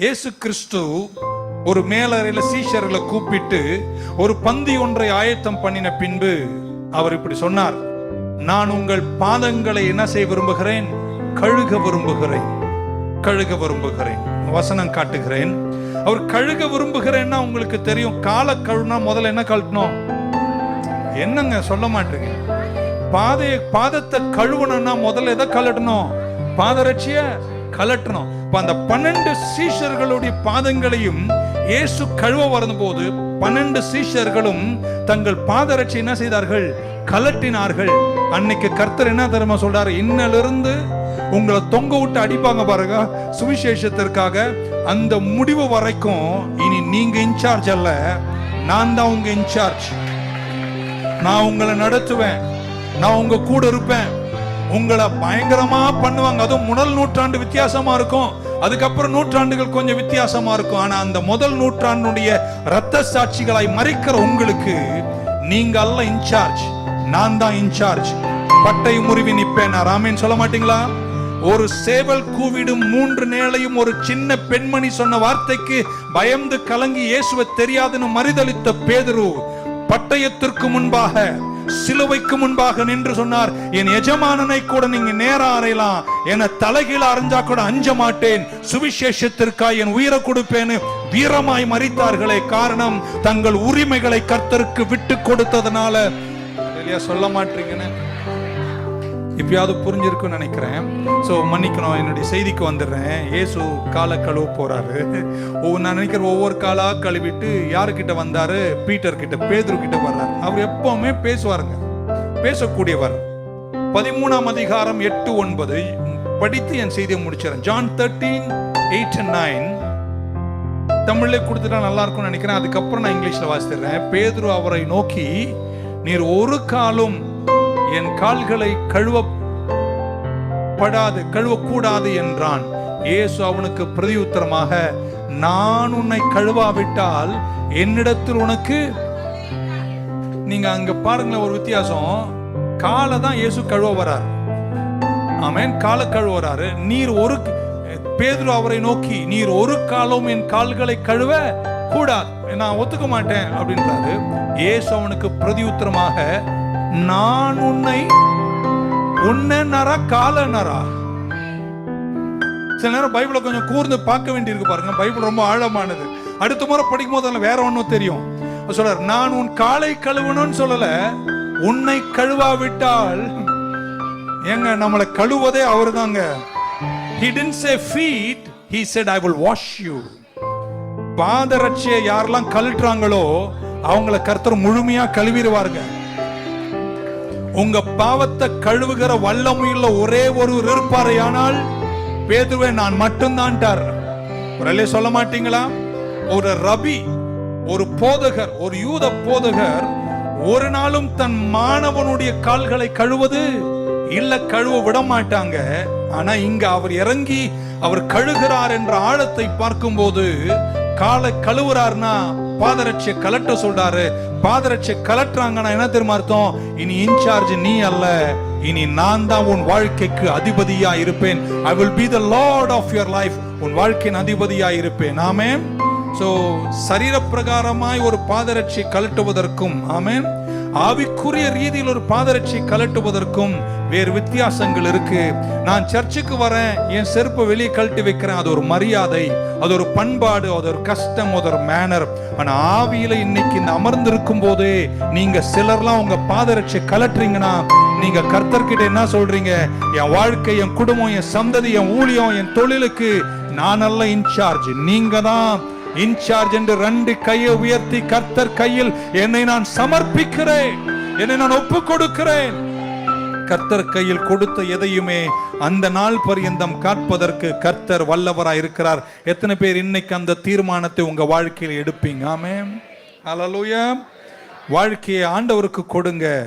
இயேசு கிறிஸ்து ஒரு மேலறையில சீஷர்களை கூப்பிட்டு ஒரு பந்தி ஒன்றை ஆயத்தம் பண்ணின பின்பு அவர் இப்படி சொன்னார் நான் உங்கள் பாதங்களை என்ன செய்ய விரும்புகிறேன்? கழுக விரும்புகிறேன். கழுக விரும்புகிறேன். வசனம் காட்டுகிறேன். அவர் கழுக விரும்புகிறேன்னா உங்களுக்கு தெரியும் காலை கழுனா முதல்ல என்ன கழட்டணும்? என்னங்க சொல்ல மாட்டேங்க? பாதையை பாதத்தை கழுவணும்னா முதல்ல எதை கழட்டணும்? பாதரட்சிய? கலட்டணும் இப்போ அந்த பன்னெண்டு சீஷர்களுடைய பாதங்களையும் இயேசு கழுவ வரும்போது பன்னெண்டு சீஷர்களும் தங்கள் பாதரட்சி என்ன செய்தார்கள்? கலட்டினார்கள் அன்னைக்கு கர்த்தர் என்ன தெரியுமா சொல்றாரு? இன்னலிருந்து உங்களை தொங்க விட்டு அடிப்பாங்க பாருங்க. சுவிசேஷத்திற்காக அந்த முடிவு வரைக்கும் இனி நீங்க இன்சார்ஜ் அல்ல. நான் தான் உங்க இன்சார்ஜ் நான் உங்களை நடத்துவேன். நான் உங்க கூட இருப்பேன். உங்களை பயங்கரமா பண்ணுவாங்க. அதுவும் முதல் நூற்றாண்டு வித்தியாசமா இருக்கும். அதுக்கப்புறம் நூற்றாண்டுகள் கொஞ்சம் வித்தியாசமா இருக்கும். ஆனா அந்த முதல் நூற்றாண்டுடைய ரத்த சாட்சிகளாய் மறைக்கிற உங்களுக்கு நீங்க அல்ல இன்சார்ஜ் நான் தான் இன்சார்ஜ் பட்டை முறிவி நிப்பேன் நான். ராமேன் சொல்ல மாட்டீங்களா? ஒரு சேவல் கூவிடும் மூன்று நேளையும் ஒரு சின்ன பெண்மணி சொன்ன வார்த்தைக்கு பயந்து கலங்கி இயேசுவை தெரியாதுன்னு மறுதளித்த பேதுரு பட்டயத்திற்கு முன்பாக சிலுவைக்கு முன்பாக நின்று சொன்னார் என் எஜமானனை கூட நீங்க நேரா அறையலாம் என தலைகீழ அரைஞ்சா கூட அஞ்ச மாட்டேன். சுவிசேஷத்திற்காய் என் உயிரை கொடுப்பேன்னு வீரமாய் மறித்தார்களே காரணம் தங்கள் உரிமைகளை கர்த்தருக்கு விட்டு கொடுத்ததுனால. சொல்ல மாட்டீங்கன்னு. இப்பயாவது புரிஞ்சிருக்குன்னு நினைக்கிறேன். ஸோ மன்னிக்கணும். என்னுடைய செய்திக்கு வந்துடுறேன். ஏசு காலை கழுவ போறாரு. நான் நினைக்கிறேன் ஒவ்வொரு காலாக கழுவிட்டு யாருக்கிட்ட வந்தாரு? பீட்டர் கிட்ட பேதுரு கிட்ட வர்றாரு. அவர் எப்பவுமே பேசுவாருங்க. பேசக்கூடியவர். பதிமூணாம் அதிகாரம் எட்டு ஒன்பது. படித்து என் செய்தியை முடிச்சிடறேன். John thirteen eight and nine தமிழ்ல கொடுத்துட்டா நல்லா இருக்கும்னு நினைக்கிறேன். அதுக்கப்புறம் நான் இங்கிலீஷ்ல வாசித்துறேன் பேதுரு அவரை நோக்கி நீர் ஒரு காலும் என் கால்களை கழுவ கழுவப்படாது கழுவக்கூடாது என்றான். இயேசு அவனுக்கு பிரதியுத்தரமாக நான் உன்னை கழுவாவிட்டால் என்னிடத்தில் உனக்கு நீங்க அங்க பாருங்களேன் ஒரு வித்தியாசம். காலை தான் இயேசு கழுவ வரார். ஆமேன். காலை கழுவ வராரு. நீர் ஒரு பேதுரு அவரை நோக்கி நீர் ஒரு காலம் என் கால்களை கழுவ கூடாது. நான் ஒத்துக்க மாட்டேன் அப்படின்றாரு. இயேசு அவனுக்கு பிரதியுத்தரமாக நான் உன்னை உன்னை நரா கால நரா. சில நேரம் பைபிளை கொஞ்சம் கூர்ந்து பார்க்க வேண்டியிருக்கு பாருங்க. பைபிள் ரொம்ப ஆழமானது. அடுத்த முறை படிக்கும் போது அதில் வேற ஒன்றும் தெரியும். சொல்றார் நான் உன் காலை கழுவணும்னு சொல்லல உன்னை கழுவாவிட்டால் ஏங்க நம்மளை கழுவதே அவர் தாங்க he didn't say feet he said i will wash you. பாதரட்சியை யாரெல்லாம் கழட்டுறாங்களோ அவங்கள கர்த்தர் முழுமையா கழுவிடுவாருங்க. உங்க பாவத்தை கழுவுகிற வல்லமையுள்ள ஒரே ஒருவர் இருப்பாரு ஆனால் பேதுவே நான் மட்டும்தான்ட்டார். ஒரு சொல்ல மாட்டீங்களா? ஒரு ரபி ஒரு போதகர் ஒரு யூத போதகர் ஒரு நாளும் தன் மாணவனுடைய கால்களை கழுவது இல்ல கழுவ விட மாட்டாங்க ஆனா இங்க அவர் இறங்கி அவர் கழுகிறார் என்ற ஆழத்தை பார்க்கும்போது காலை கழுவுறாருன்னா பாதரட்சியை கலட்ட சொல்றாரு. பாதரட்சியை கலட்டுறாங்கன்னா என்ன தெரியுமா அர்த்தம்? இனி இன்சார்ஜ் நீ அல்ல. இனி நான் தான் உன் வாழ்க்கைக்கு அதிபதியா இருப்பேன். I will be the lord of your life உன் வாழ்க்கையின் அதிபதியா இருப்பேன். ஆமே சோ சரீர பிரகாரமாய் ஒரு பாதரட்சி கலட்டுவதற்கும் ஆமேன். ஆவிக்குரிய ரீதியில் ஒரு பாதரட்சி கலட்டுவதற்கும் வேறு வித்தியாசங்கள் இருக்கு. நான் சர்ச்சுக்கு வரேன் என் செருப்பை வெளியே கழட்டி வைக்கிறேன். அது ஒரு மரியாதை அது ஒரு பண்பாடு அது ஒரு கஷ்டம் அது ஒரு மேனர் ஆனா ஆவியில இன்னைக்கு இந்த அமர்ந்திருக்கும் போதே நீங்க சிலர்லாம் உங்க பாதரட்சி கலட்டுறீங்கன்னா நீங்க கர்த்தர்கிட்ட என்ன சொல்றீங்க? என் வாழ்க்கை என் குடும்பம் என் சந்ததி என் ஊழியம் என் தொழிலுக்கு நான் நல்ல இன்சார்ஜ். நீங்க தான் இன்சார்ஜ் என்று ரெண்டு கையை உயர்த்தி கர்த்தர் கையில் என்னை நான் சமர்ப்பிக்கிறேன். என்னை நான் ஒப்பு கொடுக்கிறேன் கர்த்தர் கையில் கொடுத்த எதையுமே அந்த நாள் பரியந்தம் காட்பதற்கு கர்த்தர் வல்லவராய் இருக்கிறார். எத்தனை பேர் இன்னைக்கு அந்த தீர்மானத்தை உங்க வாழ்க்கையில் எடுப்பீங்க? ஆமே ஹalleluya வாழ்க்கையை ஆண்டவருக்கு கொடுங்க.